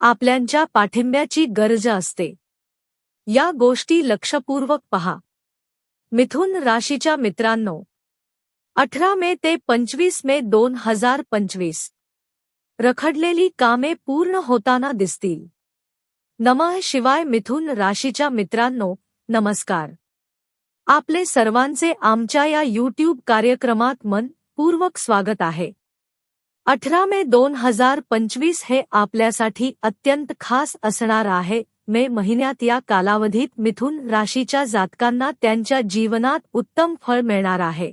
आपल्यांच्या पाठिंब्याची गरज असते. या गोष्टी लक्षपूर्वक पहा. मिथुन राशीच्या मित्रांनो अठरा मे ते पंचवीस मे दोन हजार पंचवीस. रखडलेली कामे पूर्ण होताना दिसतील. नमः शिवाय मिथुन राशीच्या मित्रांनो नमस्कार. आपले सर्वांचे आमच्या या यूट्यूब कार्यक्रमात मन पूर्वक स्वागत आहे. अठरा मे दोन हजार पंचवीस हे आपल्यासाठी अत्यंत खास असणार आहे. मे महिन्यात या कालावधीत मिथुन राशीच्या जातकांना त्यांच्या जीवनात उत्तम फळ मिळणार आहे.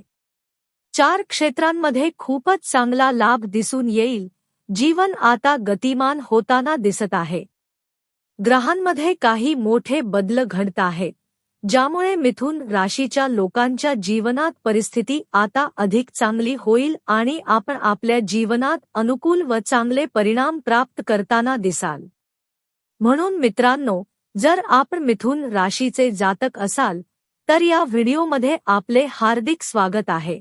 चार क्षेत्रांमध्ये खूपच चांगला लाभ दिसून येईल. जीवन आता गतिमान होताना दिसत आहे. ग्रहांमध्ये काही मोठे बदल घडत आहेत. ज्यामुळे मिथुन राशीच्या लोकांच्या जीवनात परिस्थिती आता अधिक चांगली होईल आणि आपण आपल्या जीवनात अनुकूल व चांगले परिणाम प्राप्त करताना दिसाल. म्हणून मित्रांनो जर आपण मिथुन राशीचे जातक असाल तर या व्हिडिओमध्ये आपले हार्दिक स्वागत आहे.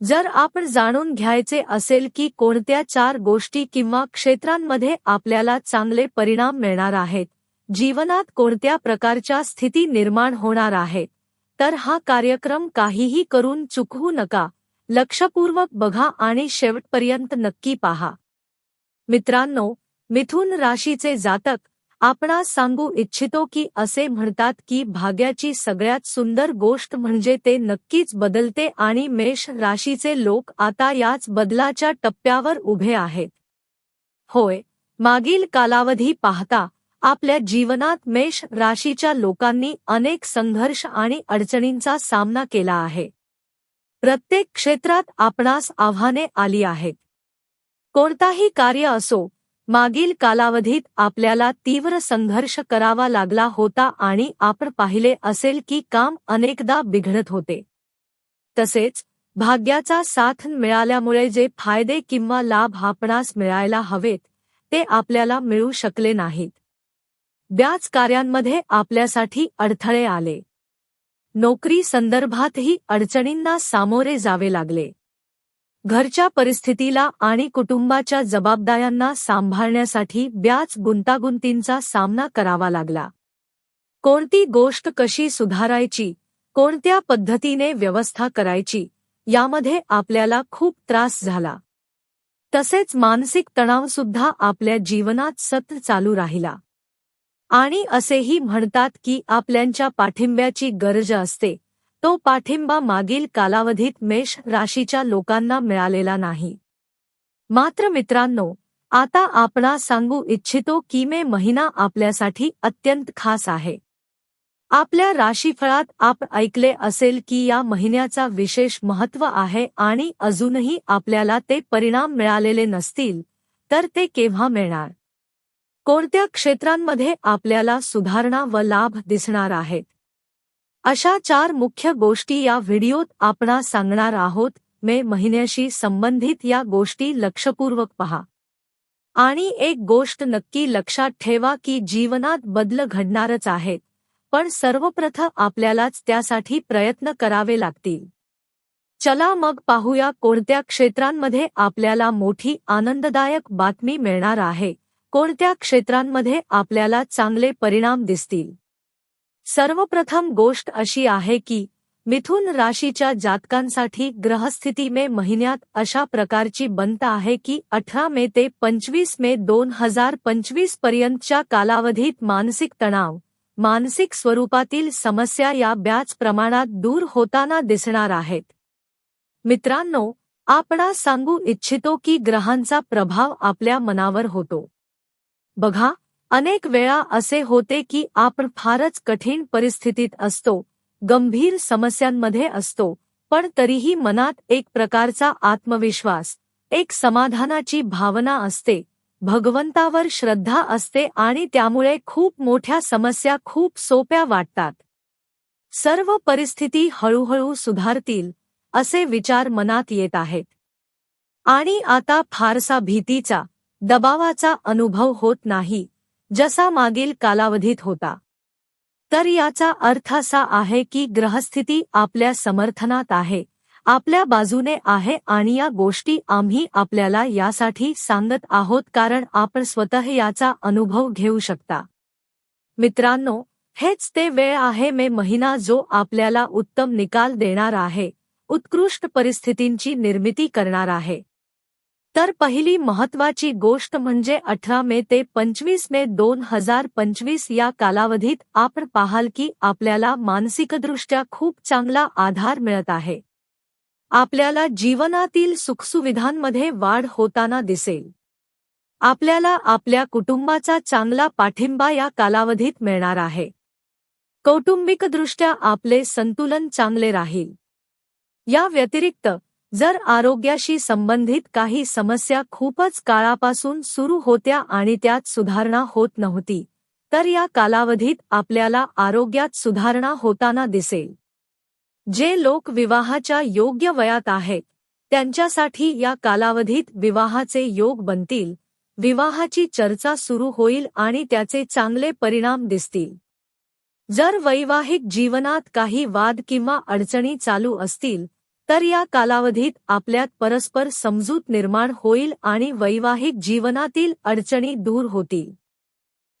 जर आपण जाणून घ्यायचे असेल की कोणत्या चार गोष्टी किंवा क्षेत्रांमध्ये आपल्याला चांगले परिणाम मिळणार आहेत जीवनात कोणत्या प्रकारच्या स्थिती निर्माण होणार आहेत? तर हा कार्यक्रम काहीही करून चुकवू नका. लक्षपूर्वक बघा आणि शेवटपर्यंत नक्की पहा. मित्रांनो मिथुन राशीचे जातक आपणास सांगू इच्छितो की असे म्हणतात की भाग्याची सगळ्यात सुंदर गोष्ट म्हणजे ते नक्कीच बदलते आणि मेष राशीचे लोक आता याच बदलाच्या टप्प्यावर उभे आहेत. होय मागील कालावधी पाहता आपल्या जीवनात मेष राशीच्या लोकांनी अनेक संघर्ष आणि अडचणींचा सामना केला आहे. प्रत्येक क्षेत्रात आपणास आव्हाने आली आहेत. कोणताही कार्य असो मागील कालावधीत आपल्याला तीव्र संघर्ष करावा लागला होता आणि आपण पाहिले असेल की काम अनेकदा बिघडत होते. तसेच भाग्याचा साथ मिळाल्यामुळे जे फायदे किंवा लाभ आपणास मिळायला हवेत ते आपल्याला मिळू शकले नाहीत. ब्याच कार्यांमध्ये आपल्यासाठी अडथळे आले. नोकरी संदर्भातही अडचणींना सामोरे जावे लागले. घरच्या परिस्थितीला आणि कुटुंबाच्या जबाबदाऱ्यांना सांभाळण्यासाठी ब्याच गुंतागुंतींचा सामना करावा लागला. कोणती गोष्ट कशी सुधारायची कोणत्या पद्धतीने व्यवस्था करायची यामध्ये आपल्याला खूप त्रास झाला. तसेच मानसिक तणावसुद्धा आपल्या जीवनात सतत चालू राहिला. आणि असेही म्हणतात की आपल्यांच्या पाठिंब्याची गरज असते. तो पाठिंबा मागील कालावधीत मेष राशीच्या लोकांना मिळालेला नाही. मात्र मित्रांनो आता आपणा सांगू इच्छितो की मे महिना आपल्यासाठी अत्यंत खास आहे. आपल्या राशीफळात आप ऐकले असेल की या महिन्याचा विशेष महत्त्व आहे आणि अजूनही आपल्याला ते परिणाम मिळालेले नसतील तर ते केव्हा मिळणार? कोणत्या क्षेत्रांमध्ये आपल्याला सुधारणा व लाभ दिसणार आहेत? अशा चार मुख्य गोष्टी या व्हिडिओत आपणा सांगणार आहोत. मे महिन्याशी संबंधित या गोष्टी लक्षपूर्वक पहा. आणि एक गोष्ट नक्की लक्षात ठेवा की जीवनात बदल घडणारच आहेत पण सर्वप्रथम आपल्यालाच त्यासाठी प्रयत्न करावे लागतील. चला मग पाहूया कोणत्या क्षेत्रांमध्ये आपल्याला मोठी आनंददायक बातमी मिळणार आहे. कोणत्या क्षेत्रांमध्ये आपल्याला चांगले परिणाम दिसतील? सर्वप्रथम गोष्ट अशी आहे की मिथुन राशीच्या जातकांसाठी ग्रहस्थिती मे महिन्यात अशा प्रकारची बंत आहे की अठरा मे ते पंचवीस मे दोन हजार पंचवीस पर्यंतच्या कालावधीत मानसिक तणाव मानसिक स्वरूपातील समस्या या ब्याच प्रमाणात दूर होताना दिसणार आहेत. मित्रांनो आपणा सांगू इच्छितो की ग्रहांचा प्रभाव आपल्या मनावर होतो. बघा अनेक वेळा असे होते की आपण फारच कठीण परिस्थितीत असतो गंभीर समस्यांमध्ये असतो पण तरीही मनात एक प्रकारचा आत्मविश्वास एक समाधानाची भावना असते. भगवंतावर श्रद्धा असते आणि त्यामुळे खूप मोठ्या समस्या खूप सोप्या वाटतात. सर्व परिस्थिती हळूहळू सुधारतील असे विचार मनात येत आहेत. आणि आता फारसा भीतीचा दबावाचा अनुभव होत नाही जसा मागील कालावधीत होता. तर याचा अर्थ असा आहे की ग्रहस्थिती आपल्या समर्थनात आहे आपल्या बाजूने आहे आणि या गोष्टी आम्ही आपल्याला यासाठी सांगत आहोत कारण आपण स्वतः याचा अनुभव घेऊ शकता. मित्रांनो हेच ते वेळ आहे मे महिना जो आपल्याला उत्तम निकाल देणार आहे उत्कृष्ट परिस्थितींची निर्मिती करणार आहे. तर पहिली महत्वाची गोष्ट म्हणजे अठरा मे ते पंचवीस मे दोन हजार पंचवीस या कालावधीत आपण पाहाल की आपल्याला मानसिकदृष्ट्या खूप चांगला आधार मिळत आहे. आपल्याला जीवनातील सुखसुविधांमध्ये वाढ होताना दिसेल. आपल्याला आपल्या कुटुंबाचा चांगला पाठिंबा या कालावधीत मिळणार आहे. कौटुंबिकदृष्ट्या आपले संतुलन चांगले राहील. या व्यतिरिक्त जर आरोग्याशी संबंधित काही समस्या खूपच काळापासून सुरू होत्या आणि त्यात सुधारणा होत नव्हती तर या कालावधीत आपल्याला आरोग्यात सुधारणा होताना दिसेल. जे लोक विवाहाच्या योग्य वयात आहेत त्यांच्यासाठी या कालावधीत विवाहाचे योग बनतील विवाहाची चर्चा सुरू होईल आणि त्याचे चांगले परिणाम दिसतील. जर वैवाहिक जीवनात काही वाद किंवा अडचणी चालू असतील तर या कालावधीत आपल्यात परस्पर समजूत निर्माण होईल आणि वैवाहिक जीवनातील अडचणी दूर होतील.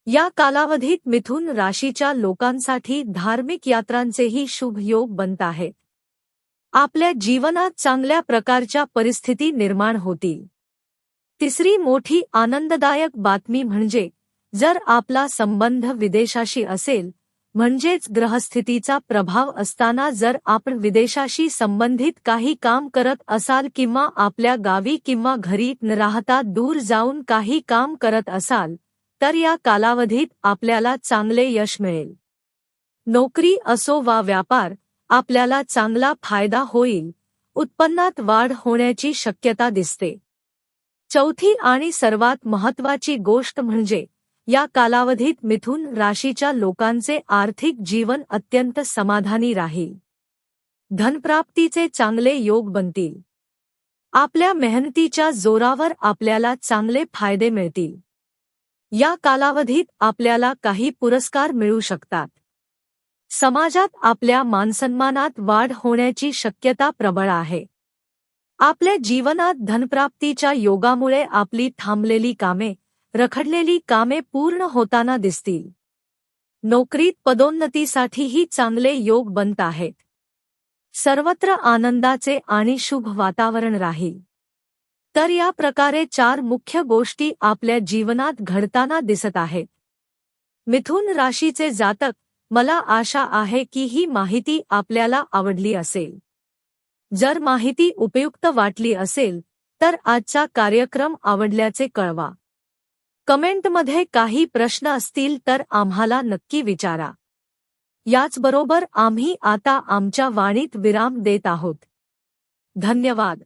या कालावधीत मिथुन राशीच्या लोकांसाठी धार्मिक यात्रांचेही शुभ योग बनत आहेत. आपल्या जीवनात चांगल्या प्रकारच्या परिस्थिती निर्माण होतील. तिसरी मोठी आनंददायक बातमी म्हणजे जर आपला संबंध विदेशाशी असेल म्हणजेच ग्रहस्थितीचा प्रभाव असताना जर आपण विदेशाशी संबंधित काही काम करत असाल किंवा आपल्या गावी किंवा घरी न राहता दूर जाऊन काही काम करत असाल तर या कालावधीत आपल्याला चांगले यश मिळेल. नोकरी असो वा व्यापार आपल्याला चांगला फायदा होईल. उत्पन्नात वाढ होण्याची शक्यता दिसते. चौथी आणि सर्वात महत्वाची गोष्ट म्हणजे या कालावधीत मिथुन राशीच्या लोकांचे आर्थिक जीवन अत्यंत समाधानी राहील. धनप्राप्तीचे चांगले योग बनतील. आपल्या मेहनतीच्या जोरावर आपल्याला चांगले फायदे मिळतील. या कालावधीत आपल्याला काही पुरस्कार मिळू शकतात. समाजात आपल्या मानसन्मानात वाढ होण्याची शक्यता प्रबळ आहे. आपल्या जीवनात धनप्राप्तीच्या योगामुळे आपली थांबलेली कामे रखडलेली कामे पूर्ण होताना दिसतील. नोकरीत पदोन्नतीसाठीही चांगले योग बनत आहेत. सर्वत्र आनंदाचे आणि शुभ वातावरण राहील. तर या प्रकारे चार मुख्य गोष्टी आपल्या जीवनात घडताना दिसत आहेत. मिथुन राशीचे जातक मला आशा आहे की ही माहिती आपल्याला आवडली असेल. जर माहिती उपयुक्त वाटली असेल तर आजचा कार्यक्रम आवडल्याचे कळवा. कमेंटमध्ये काही प्रश्न असतील तर आम्हाला नक्की विचारा. याचबरोबर आम्ही आता आमच्या वाणीत विराम देत आहोत. धन्यवाद.